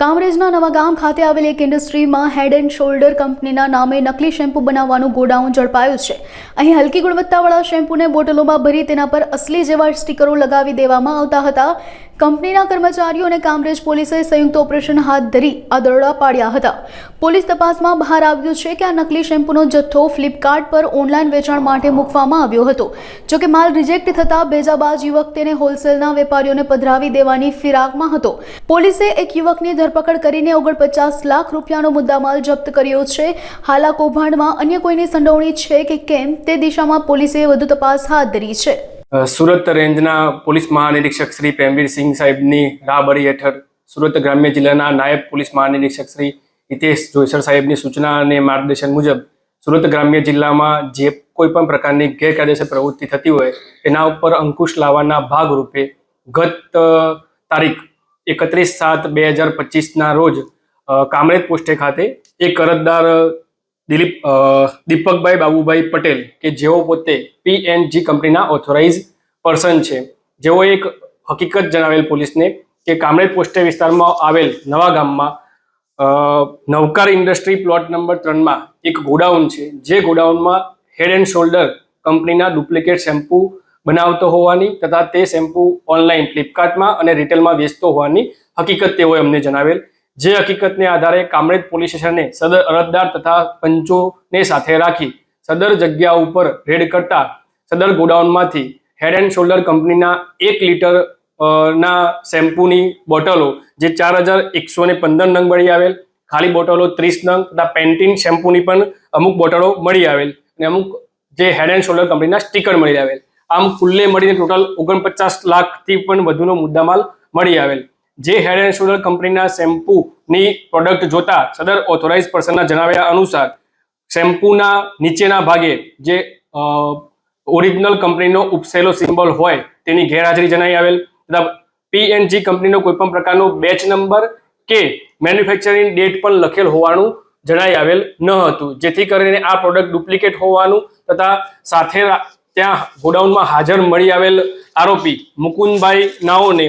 કામરેજના નવાગામ ખાતે આવેલી એક ઇન્ડસ્ટ્રીમાં હેડ એન્ડ શોલ્ડર કંપનીના નામે નકલી શેમ્પૂ બનાવવાનું ગોડાઉન ઝડપાયું છે. અહીં હલકી ગુણવત્તાવાળા શેમ્પૂને બોટલોમાં ભરી તેના પર અસલી જેવા સ્ટીકરો લગાવી દેવામાં આવતા હતા. કંપનીના કર્મચારીઓ અને કામરેજ પોલીસે સંયુક્ત ઓપરેશન હાથ ધરી આ દરોડા પાડ્યા હતા. પોલીસ તપાસમાં બહાર આવ્યું છે કે આ નકલી શેમ્પૂનો જથ્થો ફ્લિપકાર્ટ પર ઓનલાઈન વેચાણ માટે મૂકવામાં આવ્યો હતો. જો કે માલ રિજેક્ટ થતાં બેજાબાજ યુવક તેને હોલસેલના વેપારીઓને પધરાવી દેવાની ફિરાકમાં હતો. પોલીસે એક યુવકની ધરપકડ કરીને ઓગણપચાસ લાખ રૂપિયાનો મુદ્દામાલ જપ્ત કર્યો છે. હાલ કૌભાંડમાં અન્ય કોઈની સંડોવણી છે કે કેમ તે દિશામાં પોલીસે વધુ તપાસ હાથ ધરી છે. સુરત રેન્જના પોલીસ મહાનિરીક્ષક શ્રી પ્રેમવીરસિંહ સાહેબની રાહબરી હેઠળ સુરત ગ્રામ્ય જિલ્લાના નાયબ પોલીસ મહાનિરીક્ષક શ્રી હિતેશ જોઈસર સાહેબની સૂચના અને માર્ગદર્શન મુજબ સુરત ગ્રામ્ય જિલ્લામાં જે કોઈ પણ પ્રકારની ગેરકાયદેસર પ્રવૃત્તિ થતી હોય, એના ઉપર અંકુશ લાવવાના ભાગરૂપે ગત તારીખ એકત્રીસ સાત બે હજાર પચીસના રોજ કામરેજ પોસ્ટે ખાતે એક અરજદાર દિલીપ દીપકભાઈ બાબુભાઈ પટેલ કે જેઓ પોતે પીએનજી કંપનીના ઓથોરાઇઝ પર્સન છે. જેઓ એક હકીકત જણાવેલ પોલીસને કે કામરેજ પોસ્ટે વિસ્તારમાં આવેલ નવા ગામમાં નવકાર ઇન્ડસ્ટ્રી પ્લોટ નંબર ત્રણમાં એક ગોડાઉન છે. જે ગોડાઉનમાં હેડ એન્ડ શોલ્ડર કંપનીના ડુપ્લિકેટ શેમ્પૂ બનાવતો હોવાની તથા તે શેમ્પૂ ઓનલાઈન ફ્લિપકાર્ટમાં અને રિટેલમાં વેચતો હોવાની હકીકત તેઓએ અમને જણાવેલ. જે હકીકતને આધારે કામરેજ પોલીસ સ્ટેશને સદર અરજદાર તથા પંચોને સાથે રાખી સદર જગ્યા ઉપર રેડ કરતા સદર ગોડાઉનમાંથી હેડ એન્ડ શોલ્ડર કંપનીના એક લીટર ના શેમ્પૂની બોટલો, જે ચાર હજાર એકસો ને પંદર નંગ મળી આવેલ. ખાલી બોટલો ત્રીસ નંગ તથા પેન્ટીન શેમ્પૂની પણ અમુક બોટલો મળી આવેલ અને અમુક જે હેડ એન્ડ શોલ્ડર કંપનીના સ્ટીકર મળી આવેલ. આમ કુલ્લે મળીને ટોટલ ઓગણપચાસ લાખથી પણ વધુનો મુદ્દામાલ મળી આવેલ. જે હેડ એન્ડ શોલ્ડર કંપનીના શેમ્પૂની પ્રોડક્ટ જોતા સદર ઓથોરાઇઝ પર્સનના જણાવ્યા અનુસાર, શેમ્પૂના નીચેના ભાગે જે ઓરિજિનલ કંપનીનો ઉપસેલો સિમ્બોલ હોય તેની ગેરહાજરી જણાઈ આવેલ. તથા પીએનજી કંપનીનો કોઈ પણ પ્રકારનો બેચ નંબર કે મેન્યુફેક્ચરિંગ ડેટ પણ લખેલ હોવાનું જણાઈ આવેલ ન હતું. જેથી કરીને આ પ્રોડક્ટ ડુપ્લિકેટ હોવાનું તથા સાથે ત્યાં ગોડાઉનમાં હાજર મળી આવેલ આરોપી મુકુંદભાઈ નાઓને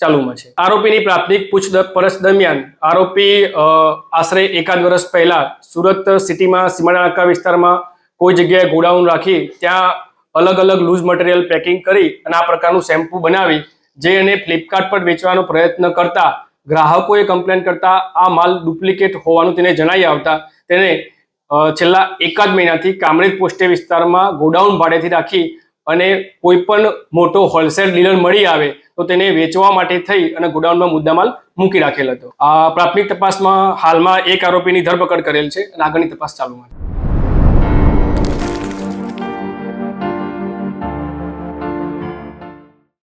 ચાલુમાં છે. આરોપીની પ્રાથમિક પૂછપરછ દરમિયાન આરોપી આશરે એકાદ વર્ષ પહેલા સુરત સિટીમાં સીમાડાકા વિસ્તારમાં કોઈ જગ્યાએ ગોડાઉન રાખી ત્યાં અલગ અલગ લૂઝ મટીરિયલ પેકિંગ કરી અને આ પ્રકારનું શેમ્પૂ બનાવી જે એને ફ્લિપકાર્ટ પર વેચવાનો પ્રયત્ન કરતા ગ્રાહકોએ કમ્પ્લેન કરતા આ માલ ડુપ્લિકેટ હોવાનું તેને જણાઈ આવતા તેને છેલ્લા એકાદ મહિનાથી કામરેજ પોસ્ટે વિસ્તારમાં ગોડાઉન ભાડેથી રાખી અને કોઈ પણ મોટો હોલસેલ ડીલર મળી આવે, તો તેને વેચવા માટે થઈ અને ગોડાઉનમાં મુદ્દામાલ મૂકી રાખેલ હતો. આ પ્રાથમિક તપાસમાં હાલમાં એક આરોપીની ધરપકડ કરેલ છે અને આગળની તપાસ ચાલુ છે